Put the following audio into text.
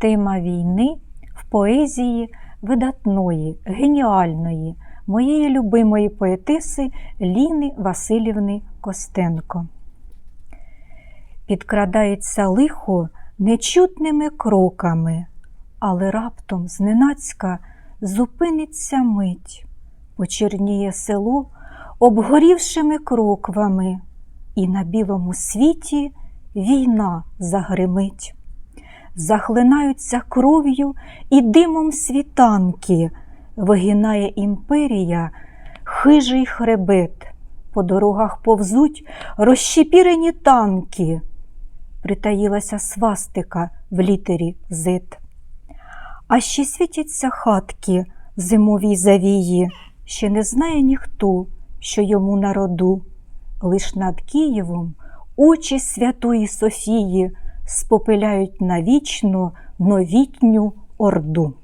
Тема війни в поезії видатної, геніальної, моєї любимої поетиси Ліни Васильівни Костенко. Підкрадається лихо нечутними кроками, але раптом зненацька зупиниться мить, почерніє село обгорівшими кроквами, і на білому світі війна загримить. Захлинаються кров'ю і димом світанки, вигинає імперія хижий хребет, по дорогах повзуть розщепірені танки, притаїлася свастика в літері Z. А ще світяться хатки в зимовій завії, ще не знає ніхто, що йому на роду. Лиш над Києвом очі Святої Софії спопиляють навічно новітню орду.